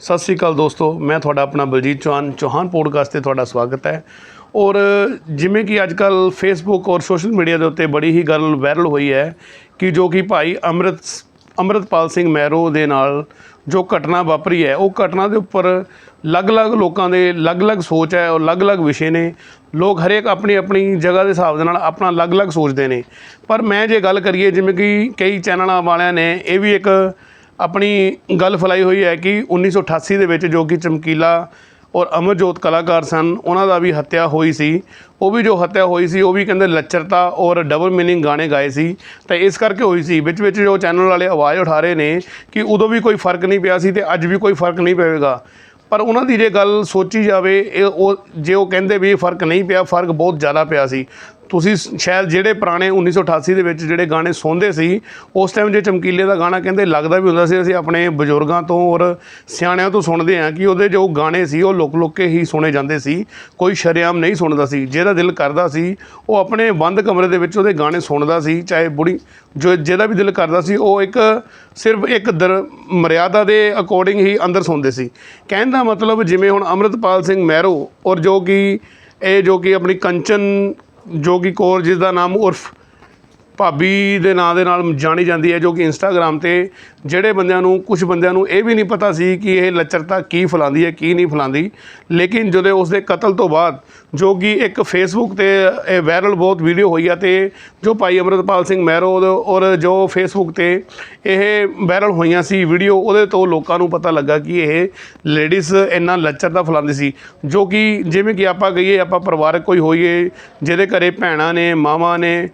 ਸਤਿ ਸ੍ਰੀ ਅਕਾਲ ਦੋਸਤੋ, ਮੈਂ ਤੁਹਾਡਾ ਆਪਣਾ ਬਲਜੀਤ ਚੌਹਾਨ ਚੌਹਾਨ ਪੋਡਕਾਸਟ ਤੇ ਤੁਹਾਡਾ ਸਵਾਗਤ ਹੈ। ਔਰ ਜਿਵੇਂ ਕਿ ਅੱਜ ਕੱਲ ਫੇਸਬੁੱਕ ਔਰ ਸੋਸ਼ਲ ਮੀਡੀਆ ਦੇ ਉੱਤੇ ਬੜੀ ਹੀ ਗੱਲ ਵਾਇਰਲ ਹੋਈ ਹੈ ਕਿ ਜੋ ਕਿ ਭਾਈ ਅੰਮ੍ਰਿਤ, ਅੰਮ੍ਰਿਤਪਾਲ ਸਿੰਘ ਮੈਰੋ ਦੇ ਨਾਲ ਜੋ ਘਟਨਾ ਵਾਪਰੀ ਹੈ, ਉਹ ਘਟਨਾ ਦੇ ਉੱਪਰ ਅਲੱਗ-ਅਲੱਗ ਲੋਕਾਂ ਦੇ ਅਲੱਗ-ਅਲੱਗ ਸੋਚ ਹੈ ਔਰ ਅਲੱਗ-ਅਲੱਗ ਵਿਸ਼ੇ ਨੇ। ਲੋਕ ਹਰੇਕ ਆਪਣੀ ਆਪਣੀ ਜਗ੍ਹਾ ਦੇ ਹਿਸਾਬ ਦੇ ਨਾਲ ਆਪਣਾ ਅਲੱਗ-ਅਲੱਗ ਸੋਚਦੇ ਨੇ। ਪਰ ਮੈਂ ਜੇ ਗੱਲ ਕਰੀਏ, ਜਿਵੇਂ ਕਿ ਕਈ ਚੈਨਲਾਂ ਵਾਲਿਆਂ ਨੇ, ਇਹ ਵੀ ਇੱਕ ਆਪਣੀ ਗੱਲ ਫੈਲਾਈ ਹੋਈ ਹੈ ਕਿ 1988 ਦੇ ਵਿੱਚ ਜੋ ਕਿ ਚਮਕੀਲਾ ਔਰ ਅਮਰਜੋਤ ਕਲਾਕਾਰ ਸਨ, ਉਹਨਾਂ ਦਾ ਵੀ ਹੱਤਿਆ ਹੋਈ ਸੀ। ਉਹ ਵੀ ਜੋ ਹੱਤਿਆ ਹੋਈ ਸੀ, ਉਹ ਵੀ ਕਹਿੰਦੇ ਲੱਚਰਤਾ ਔਰ ਡਬਲ ਮੀਨਿੰਗ ਗਾਣੇ ਗਾਏ ਸੀ। ਤਾਂ ਇਸ ਕਰਕੇ ਹੋਈ ਸੀ, ਵਿੱਚ ਵਿੱਚ ਜੋ ਚੈਨਲ ਵਾਲੇ ਆਵਾਜ਼ ਉਠਾ ਰਹੇ ਨੇ ਕਿ ਉਦੋਂ ਵੀ ਕੋਈ ਫ਼ਰਕ ਨਹੀਂ ਪਿਆ ਸੀ ਤੇ ਅੱਜ ਵੀ ਕੋਈ ਫ਼ਰਕ ਨਹੀਂ ਪਵੇਗਾ। ਪਰ ਉਹਨਾਂ ਦੀ ਜੇ ਗੱਲ ਸੋਚੀ ਜਾਵੇ, ਇਹ ਉਹ, ਜੇ ਉਹ ਕਹਿੰਦੇ ਵੀ ਫ਼ਰਕ ਨਹੀਂ ਪਿਆ, ਫ਼ਰਕ ਬਹੁਤ ਜ਼ਿਆਦਾ ਪਿਆ ਸੀ। ਤੁਸੀਂ ਸ਼ਾਇਦ ਜਿਹੜੇ ਪੁਰਾਣੇ 1988 ਦੇ ਵਿੱਚ ਜਿਹੜੇ ਗਾਣੇ ਸੁਣਦੇ ਸੀ, ਉਸ ਟਾਈਮ ਜੇ ਚਮਕੀਲੇ ਦਾ ਗਾਣਾ ਕਹਿੰਦੇ ਲੱਗਦਾ ਵੀ ਹੁੰਦਾ ਸੀ, ਅਸੀਂ ਆਪਣੇ ਬਜ਼ੁਰਗਾਂ ਤੋਂ ਔਰ ਸਿਆਣਿਆਂ ਤੋਂ ਸੁਣਦੇ ਹਾਂ ਕਿ ਉਹਦੇ ਜੋ ਗਾਣੇ ਸੀ, ਉਹ ਲੁਕ ਲੁਕ ਕੇ ਹੀ ਸੁਣੇ ਜਾਂਦੇ ਸੀ, ਕੋਈ ਸ਼ਰੇਆਮ ਨਹੀਂ ਸੁਣਦਾ ਸੀ। ਜਿਹਦਾ ਦਿਲ ਕਰਦਾ ਸੀ, ਉਹ ਆਪਣੇ ਬੰਦ ਕਮਰੇ ਦੇ ਵਿੱਚ ਉਹਦੇ ਗਾਣੇ ਸੁਣਦਾ ਸੀ, ਚਾਹੇ ਬੁੜੀ ਜੋ ਜਿਹਦਾ ਵੀ ਦਿਲ ਕਰਦਾ ਸੀ, ਉਹ ਇੱਕ ਸਿਰਫ ਇੱਕ ਦਰ ਮਰਿਆਦਾ ਦੇ ਅਕੋਰਡਿੰਗ ਹੀ ਅੰਦਰ ਸੁਣਦੇ ਸੀ। ਕਹਿਣ ਦਾ ਮਤਲਬ ਜਿਵੇਂ ਹੁਣ ਅੰਮ੍ਰਿਤਪਾਲ ਸਿੰਘ ਮਹਿਰੋ ਔਰ ਜੋ ਕਿ ਇਹ ਜੋ ਕਿ ਆਪਣੀ ਕੰਚਨ ਜੋਗੀ ਕੌਰ ਜਿਸ ਦਾ ਨਾਮ ਉਰਫ ਭਾਬੀ ਦੇ ਨਾਂ ਦੇ ਨਾਲ ਜਾਣੀ ਜਾਂਦੀ ਹੈ, ਜੋ ਕਿ ਇੰਸਟਾਗ੍ਰam ਤੇ ਜਿਹੜੇ ਬੰਦਿਆਂ ਨੂੰ ਕੁਝ ਬੰਦਿਆਂ ਨੂੰ ਇਹ ਵੀ ਨਹੀਂ ਪਤਾ ਸੀ ਕਿ ਇਹ ਲੱਚਰਤਾ ਕੀ ਫਲਾਉਂਦੀ ਹੈ, ਕੀ ਨਹੀਂ ਫਲਾਉਂਦੀ। ਲੇਕਿਨ ਜਦੋਂ ਉਸ ਦੇ ਕਤਲ ਤੋਂ ਬਾਅਦ, ਜੋ ਕਿ ਇੱਕ ਫੇਸਬੁੱਕ ਤੇ ਇਹ ਵਾਇਰਲ ਬਹੁਤ ਵੀਡੀਓ ਹੋਈ ਆ ਤੇ ਜੋ ਭਾਈ ਅਮਰਤਪਾਲ ਸਿੰਘ ਮਹਿਰੋ ਔਰ- ਜੋ ਫੇਸਬੁੱਕ ਤੇ ਇਹ ਵਾਇਰਲ ਹੋਈਆਂ ਸੀ ਵੀਡੀਓ ਉਹਦੇ ਤੋਂ ਲੋਕਾਂ ਨੂੰ ਪਤਾ ਲੱਗਾ ਕਿ ਇਹ ਲੇਡੀਜ਼ ਇੰਨਾ ਲੱਚਰਤਾ ਫਲਾਉਂਦੀ ਸੀ। ਜੋ ਕਿ ਜਿਵੇਂ ਕਿ ਆਪਾਂ ਕਹੀਏ, ਆਪਾਂ ਪਰਿਵਾਰਕ ਕੋਈ ਹੋਈਏ, ਜਿਹਦੇ ਘਰੇ ਭੈਣਾਂ ਨੇ, ਮਾਵਾਂ ਨੇ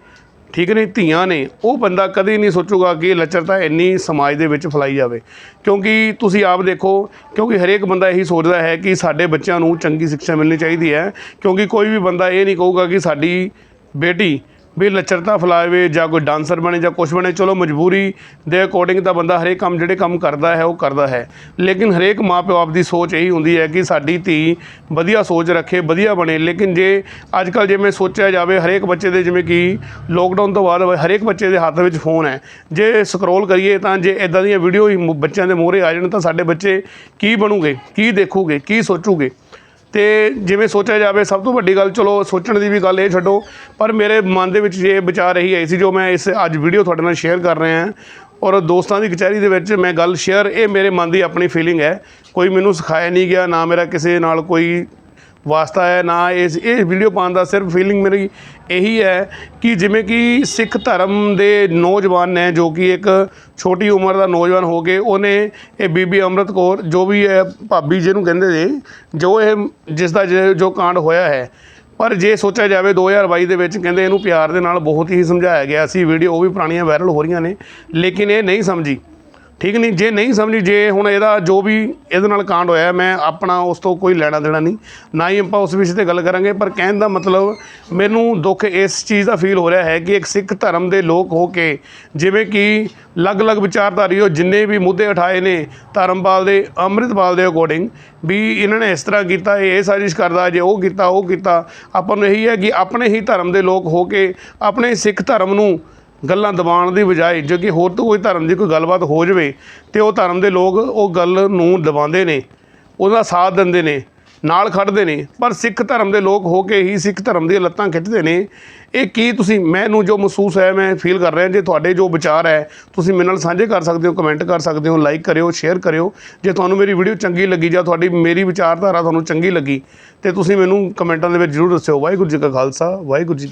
ਠੀਕ ਨੇ ਧੀਆਂ ਨੇ, ਉਹ ਬੰਦਾ ਕਦੇ ਨਹੀਂ ਸੋਚੂਗਾ ਕਿ ਇਹ ਲੱਚਰਤਾ ਇੰਨੀ ਸਮਾਜ ਦੇ ਵਿੱਚ ਫੈਲਾਈ ਜਾਵੇ। ਕਿਉਂਕਿ ਤੁਸੀਂ ਆਪ ਦੇਖੋ, ਕਿਉਂਕਿ ਹਰੇਕ ਬੰਦਾ ਇਹੀ ਸੋਚਦਾ ਹੈ ਕਿ ਸਾਡੇ ਬੱਚਿਆਂ ਨੂੰ ਚੰਗੀ ਸਿੱਖਿਆ ਮਿਲਣੀ ਚਾਹੀਦੀ ਹੈ। ਕਿਉਂਕਿ ਕੋਈ ਵੀ ਬੰਦਾ ਇਹ ਨਹੀਂ ਕਹੂਗਾ ਕਿ ਸਾਡੀ ਬੇਟੀ ਵੀ ਲੱਚਰਤਾ ਫੈਲਾਵੇ ਜਾਂ ਕੋਈ ਡਾਂਸਰ ਬਣੇ, ਜਾਂ ਕੁਛ ਬਣੇ, ਚਲੋ ਮਜਬੂਰੀ ਦੇ ਅਕੋਰਡਿੰਗ ਤਾਂ ਬੰਦਾ ਹਰੇਕ ਕੰਮ, ਜਿਹੜੇ ਕੰਮ ਕਰਦਾ ਹੈ, ਉਹ ਕਰਦਾ ਹੈ। ਲੇਕਿਨ ਹਰੇਕ ਮਾਪਿਓ ਆਪ ਦੀ ਸੋਚ ਇਹੀ ਹੁੰਦੀ ਹੈ ਕਿ ਸਾਡੀ ਧੀ ਵਧੀਆ ਸੋਚ ਰੱਖੇ, ਵਧੀਆ ਬਣੇ। ਲੇਕਿਨ ਜੇ ਅੱਜ ਕੱਲ੍ਹ ਜਿਵੇਂ ਸੋਚਿਆ ਜਾਵੇ, ਹਰੇਕ ਬੱਚੇ ਦੇ ਜਿਵੇਂ ਕਿ ਲੋਕਡਾਊਨ ਤੋਂ ਬਾਅਦ ਹਰੇਕ ਬੱਚੇ ਦੇ ਹੱਥ ਵਿੱਚ ਫੋਨ ਹੈ। ਜੇ ਸਕਰੋਲ ਕਰੀਏ ਤਾਂ ਜੇ ਇਦਾਂ ਦੀਆਂ ਵੀਡੀਓ ਹੀ ਬੱਚਿਆਂ ਦੇ ਮੂਹਰੇ ਆ ਜਾਣ ਤਾਂ ਸਾਡੇ ਬੱਚੇ ਕੀ ਬਣੂਗੇ, ਕੀ ਦੇਖੂਗੇ, ਕੀ ਸੋਚੂਗੇ? ਤੇ ਜਿਵੇਂ ਸੋਚਿਆ ਜਾਵੇ, ਸਭ ਤੋਂ ਵੱਡੀ ਗੱਲ, ਚਲੋ ਸੋਚਣ ਦੀ ਵੀ ਗੱਲ ਇਹ ਛੱਡੋ, ਪਰ ਮੇਰੇ ਮਨ ਦੇ ਵਿੱਚ ਜੇ ਵਿਚਾਰ ਇਹੀ ਆਈ ਸੀ, ਜੋ ਮੈਂ ਇਸ ਅੱਜ ਵੀਡੀਓ ਤੁਹਾਡੇ ਨਾਲ ਸ਼ੇਅਰ ਕਰ ਰਿਹਾ ਹਾਂ। ਔਰ ਦੋਸਤਾਂ ਦੀ ਕਚਹਿਰੀ ਦੇ ਵਿੱਚ ਮੈਂ ਗੱਲ ਸ਼ੇਅਰ ਇਹ ਮੇਰੇ ਮਨ ਦੀ ਆਪਣੀ ਫੀਲਿੰਗ ਹੈ। ਕੋਈ ਮੈਨੂੰ ਸਿਖਾਇਆ ਨਹੀਂ ਗਿਆ, ਨਾ ਮੇਰਾ ਕਿਸੇ ਨਾਲ ਕੋਈ ਵਾਸਤਾ ਹੈ, ਨਾ ਇਸ, ਇਹ ਵੀਡੀਓ ਪਾਉਣ ਦਾ ਸਿਰਫ ਫੀਲਿੰਗ ਮੇਰੀ ਇਹੀ ਹੈ ਕਿ ਜਿਵੇਂ ਕਿ ਸਿੱਖ ਧਰਮ ਦੇ ਨੌਜਵਾਨ ਨੇ, ਜੋ ਕਿ ਇੱਕ ਛੋਟੀ ਉਮਰ ਦਾ ਨੌਜਵਾਨ ਹੋ ਕੇ ਉਹਨੇ ਇਹ ਬੀਬੀ ਅੰਮ੍ਰਿਤ ਕੌਰ, ਜੋ ਵੀ ਹੈ ਭਾਬੀ ਜਿਹਨੂੰ ਕਹਿੰਦੇ ਨੇ ਜੋ ਇਹ ਜਿਸ ਦਾ ਜੋ ਕਾਂਡ ਹੋਇਆ ਹੈ, ਪਰ ਜੇ ਸੋਚਿਆ ਜਾਵੇ 2022 ਦੇ ਵਿੱਚ ਕਹਿੰਦੇ ਇਹਨੂੰ ਪਿਆਰ ਦੇ ਨਾਲ ਬਹੁਤ ਹੀ ਸਮਝਾਇਆ ਗਿਆ ਸੀ ਵੀਡੀਓ ਉਹ ਵੀ ਪੁਰਾਣੀਆਂ ਵਾਇਰਲ ਹੋ ਰਹੀਆਂ ਨੇ, ਲੇਕਿਨ ਇਹ ਨਹੀਂ ਸਮਝੀ। ਠੀਕ ਨਹੀਂ, ਜੇ ਨਹੀਂ ਸਮਝੀ, ਜੇ ਹੁਣ ਇਹਦਾ ਜੋ ਵੀ ਇਹਦੇ ਨਾਲ ਕਾਂਡ ਹੋਇਆ, ਮੈਂ ਆਪਣਾ ਉਸ ਤੋਂ ਕੋਈ ਲੈਣਾ ਦੇਣਾ ਨਹੀਂ, ਨਾ ਹੀ ਆਪਾਂ ਉਸ ਵਿਸ਼ੇ ਤੇ ਗੱਲ ਕਰਾਂਗੇ, ਪਰ ਕਹਿਣ ਦਾ ਮਤਲਬ ਮੈਨੂੰ ਦੁੱਖ ਇਸ ਚੀਜ਼ ਦਾ ਫੀਲ ਹੋ ਰਿਹਾ ਹੈ ਕਿ ਇੱਕ ਸਿੱਖ ਧਰਮ ਦੇ ਲੋਕ ਹੋ ਕੇ ਜਿਵੇਂ ਕਿ ਅਲੱਗ-ਅਲੱਗ ਵਿਚਾਰਧਾਰੀ ਉਹ ਜਿੰਨੇ ਵੀ ਮੁੱਦੇ ਉਠਾਏ ਨੇ ਧਰਮਪਾਲ ਦੇ, ਅੰਮ੍ਰਿਤਪਾਲ ਦੇ ਅਕੋਰਡਿੰਗ ਵੀ ਇਹਨਾਂ ਨੇ ਇਸ ਤਰ੍ਹਾਂ ਕੀਤਾ ਇਹ ਸਾਜ਼ਿਸ਼ ਕਰਦਾ, ਜੇ ਉਹ ਕੀਤਾ ਉਹ ਕੀਤਾ, ਆਪਾਂ ਨੂੰ ਇਹੀ ਹੈ ਕਿ ਆਪਣੇ ਹੀ ਧਰਮ ਦੇ ਲੋਕ ਹੋ ਕੇ ਆਪਣੇ ਸਿੱਖ ਧਰਮ ਨੂੰ ਗੱਲਾਂ ਦਬਾਉਣ ਦੀ ਬਜਾਏ ਜੇ ਕਿ ਹੋਰ ਤੋਂ ਕੋਈ ਧਰਮ ਦੀ ਕੋਈ ਗੱਲਬਾਤ ਹੋ ਜਾਵੇ ਤੇ ਉਹ ਧਰਮ ਦੇ ਲੋਕ ਉਹ ਗੱਲ ਨੂੰ ਦਬਾਉਂਦੇ ਨੇ, ਉਹਦਾ ਸਾਥ ਦਿੰਦੇ ਨੇ, ਨਾਲ ਖੜਦੇ ਨੇ, ਪਰ ਸਿੱਖ ਧਰਮ ਦੇ ਲੋਕ ਹੋ ਕੇ ਹੀ ਸਿੱਖ ਧਰਮ ਦੀਆਂ ਲੱਤਾਂ ਖਿੱਚਦੇ ਨੇ। ਇਹ ਕੀ ਤੁਸੀਂ, ਮੈਨੂੰ ਜੋ ਮਹਿਸੂਸ ਹੈ ਮੈਂ ਫੀਲ ਕਰ ਰਿਹਾ, ਜੇ ਤੁਹਾਡੇ ਜੋ ਵਿਚਾਰ ਹੈ, ਤੁਸੀਂ ਮੇਰੇ ਨਾਲ ਸਾਂਝੇ ਕਰ ਸਕਦੇ ਹੋ ਕਮੈਂਟ ਕਰ ਸਕਦੇ ਹੋ ਲਾਈਕ ਕਰਿਓ ਸ਼ੇਅਰ ਕਰਿਓ। ਜੇ ਤੁਹਾਨੂੰ ਮੇਰੀ ਵੀਡੀਓ ਚੰਗੀ ਲੱਗੀ ਜਾਂ ਤੁਹਾਡੀ ਮੇਰੀ ਵਿਚਾਰਧਾਰਾ ਤੁਹਾਨੂੰ ਚੰਗੀ ਲੱਗੀ, ਤੇ ਤੁਸੀਂ ਮੈਨੂੰ ਕਮੈਂਟਾਂ ਦੇ ਵਿੱਚ ਜ਼ਰੂਰ ਦੱਸਿਓ। ਵਾਹਿਗੁਰੂ ਜੀ ਕਾ ਖਾਲਸਾ, ਵਾਹਿਗੁਰੂ ਜੀ